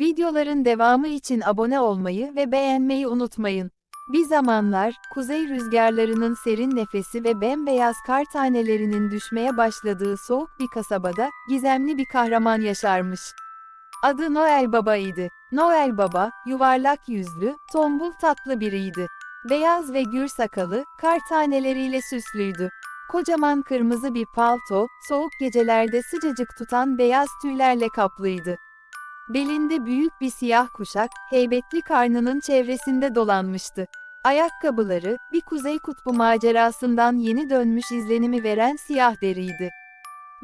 Videoların devamı için abone olmayı ve beğenmeyi unutmayın. Bir zamanlar, kuzey rüzgarlarının serin nefesi ve bembeyaz kar tanelerinin düşmeye başladığı soğuk bir kasabada, gizemli bir kahraman yaşarmış. Adı Noel Baba idi. Noel Baba, yuvarlak yüzlü, tombul tatlı biriydi. Beyaz ve gür sakalı, kar taneleriyle süslüydü. Kocaman kırmızı bir palto, soğuk gecelerde sıcacık tutan beyaz tüylerle kaplıydı. Belinde büyük bir siyah kuşak, heybetli karnının çevresinde dolanmıştı. Ayakkabıları, bir kuzey kutbu macerasından yeni dönmüş izlenimi veren siyah deriydi.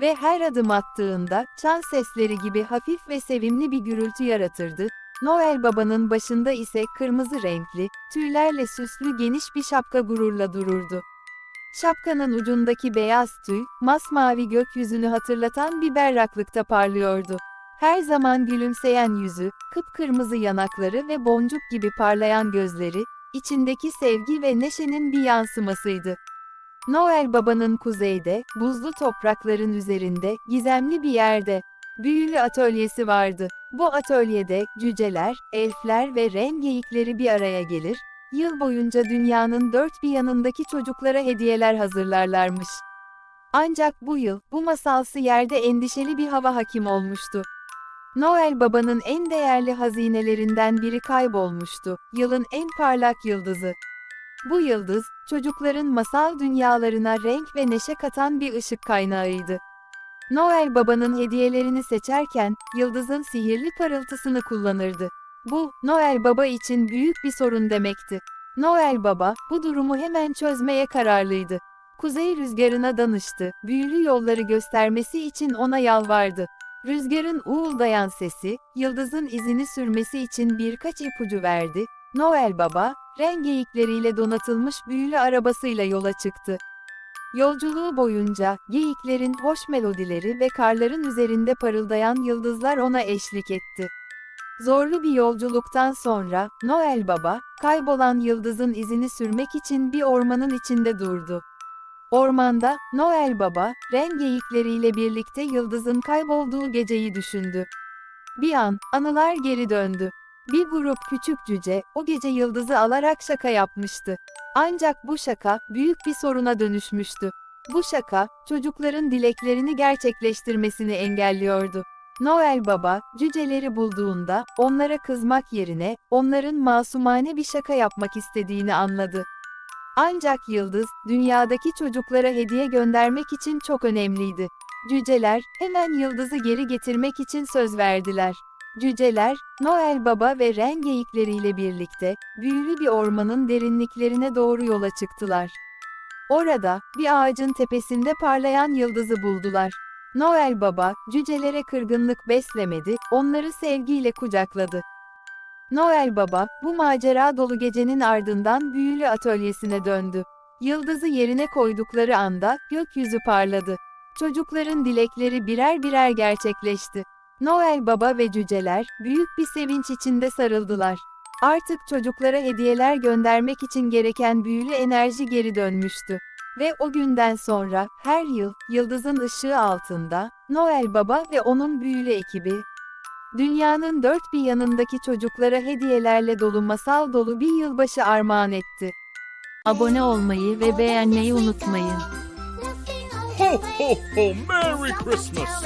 Ve her adım attığında, çan sesleri gibi hafif ve sevimli bir gürültü yaratırdı. Noel Baba'nın başında ise kırmızı renkli, tüylerle süslü geniş bir şapka gururla dururdu. Şapkanın ucundaki beyaz tüy, masmavi gökyüzünü hatırlatan bir berraklıkta parlıyordu. Her zaman gülümseyen yüzü, kıpkırmızı yanakları ve boncuk gibi parlayan gözleri, içindeki sevgi ve neşenin bir yansımasıydı. Noel Baba'nın kuzeyde, buzlu toprakların üzerinde, gizemli bir yerde, büyülü atölyesi vardı. Bu atölyede, cüceler, elfler ve ren geyikleri bir araya gelir, yıl boyunca dünyanın dört bir yanındaki çocuklara hediyeler hazırlarlarmış. Ancak bu yıl, bu masalsı yerde endişeli bir hava hakim olmuştu. Noel Baba'nın en değerli hazinelerinden biri kaybolmuştu, yılın en parlak yıldızı. Bu yıldız, çocukların masal dünyalarına renk ve neşe katan bir ışık kaynağıydı. Noel Baba'nın hediyelerini seçerken, yıldızın sihirli parıltısını kullanırdı. Bu, Noel Baba için büyük bir sorun demekti. Noel Baba, bu durumu hemen çözmeye kararlıydı. Kuzey rüzgarına danıştı, büyülü yolları göstermesi için ona yalvardı. Rüzgarın uğuldayan sesi, yıldızın izini sürmesi için birkaç ipucu verdi. Noel Baba, rengeyikleriyle donatılmış büyülü arabasıyla yola çıktı. Yolculuğu boyunca, geyiklerin hoş melodileri ve karların üzerinde parıldayan yıldızlar ona eşlik etti. Zorlu bir yolculuktan sonra, Noel Baba, kaybolan yıldızın izini sürmek için bir ormanın içinde durdu. Ormanda, Noel Baba, ren geyikleriyle birlikte yıldızın kaybolduğu geceyi düşündü. Bir an, anılar geri döndü. Bir grup küçük cüce, o gece yıldızı alarak şaka yapmıştı. Ancak bu şaka, büyük bir soruna dönüşmüştü. Bu şaka, çocukların dileklerini gerçekleştirmesini engelliyordu. Noel Baba, cüceleri bulduğunda, onlara kızmak yerine, onların masumane bir şaka yapmak istediğini anladı. Ancak yıldız, dünyadaki çocuklara hediye göndermek için çok önemliydi. Cüceler, hemen yıldızı geri getirmek için söz verdiler. Cüceler, Noel Baba ve ren geyikleriyle birlikte, büyülü bir ormanın derinliklerine doğru yola çıktılar. Orada, bir ağacın tepesinde parlayan yıldızı buldular. Noel Baba, cücelere kırgınlık beslemedi, onları sevgiyle kucakladı. Noel Baba, bu macera dolu gecenin ardından büyülü atölyesine döndü. Yıldızı yerine koydukları anda, gökyüzü parladı. Çocukların dilekleri birer birer gerçekleşti. Noel Baba ve cüceler, büyük bir sevinç içinde sarıldılar. Artık çocuklara hediyeler göndermek için gereken büyülü enerji geri dönmüştü. Ve o günden sonra, her yıl, yıldızın ışığı altında, Noel Baba ve onun büyülü ekibi, dünyanın dört bir yanındaki çocuklara hediyelerle dolu masal dolu bir yılbaşı armağan etti. Abone olmayı ve beğenmeyi unutmayın. Ho, ho, ho! Merry Christmas!